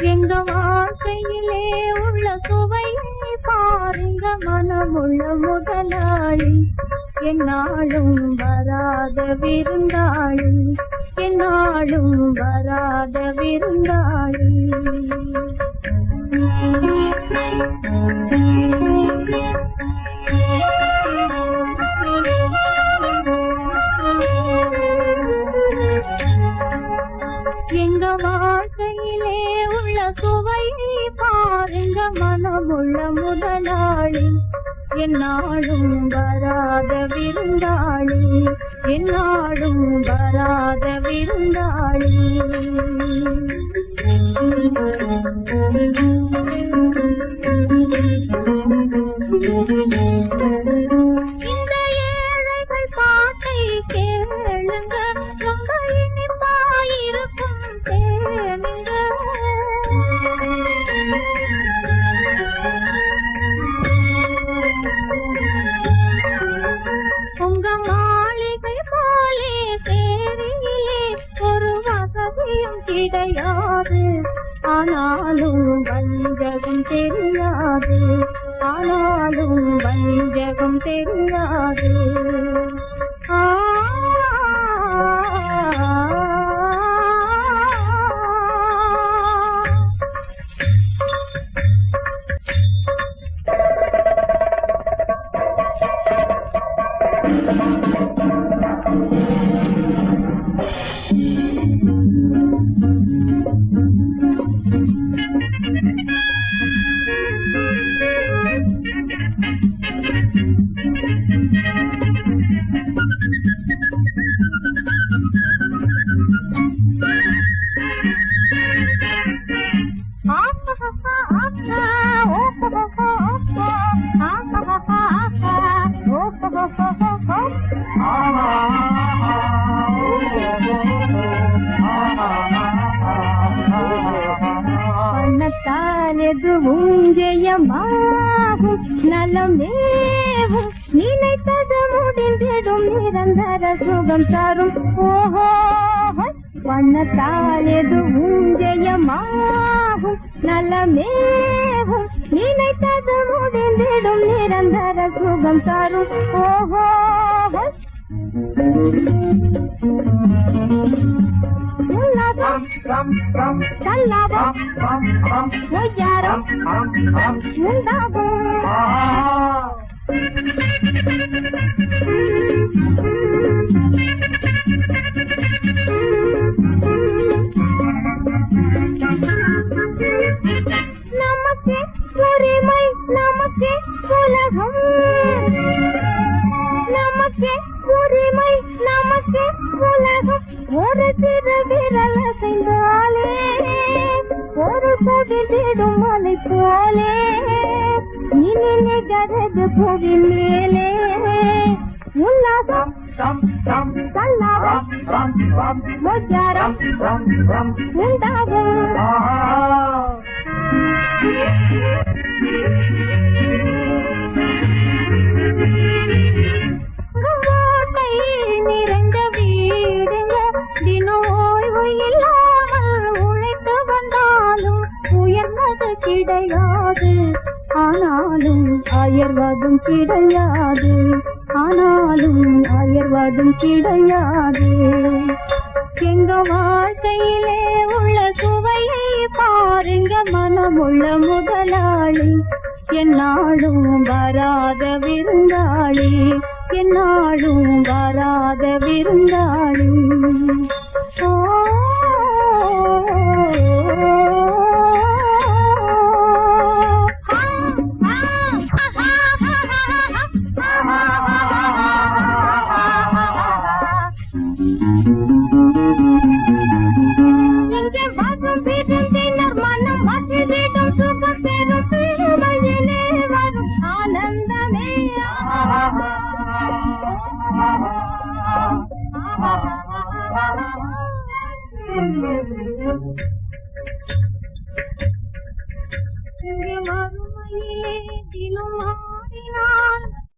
எங்க வாழ்க்கையிலே உள்ள சுவையை பாருங்க மனமுள்ள முதலாளி. என்னாலும் வராத விருந்தாளி. என்னாலும் வராத விருந்தாளி. எங்க வாழ்க்கையிலே உள்ள சுவை பாருங்க மனமுள்ள முதலாளி. என்னாலும் வராத விருந்தாளி. என்னாலும் வராத விருந்தாளி. ஆனாலும் வஞ்சகம் தெரியாது ஆனாலும் வஞ்சகம் தெரியாது ஆ பண்ணத்தால் எதுவும் ஜெயமாகும் நலமேவும் நினைத்தது முடிந்திடும் நிரந்தர சுகம் தரும். ஓஹோ பண்ணத்தால் எதுவும் ஜெயமாகும் நலமேவும் நினைத்தது முடிந்திடும் நிரந்தர சுகம் தரும். ஓஹோ Thank you. Улава, Талава, Нояра, Мундава. ಧೋರಸಿದ ವಿರಲ ಸಿಂಗಾಲೆ ಹೊರಸಬಿಡು ಮನಸಾಲೆ ನೀನೆ ಗರದ ಪುಡಿ ಮೇಲೆ ಉಲ್ಲಾಸ ಸಲ್ಲಾರ ಮೊಜ್ಜಾರ ಉಂಟಾಗ Thank you. கிடையாது. ஆனாலும் ஆயர்வாதம் கிடையாது. ஆனாலும் ஆயர்வாதம் கிடையாது. எங்க வாழ்க்கையிலே உள்ள சுவையை பாருங்க மனமுள்ள முதலாளி. என்னாலும் வராத விருந்தாளி. என்னாலும் வராத விருந்தாளி. ஓ மாறுமையிலே தினம்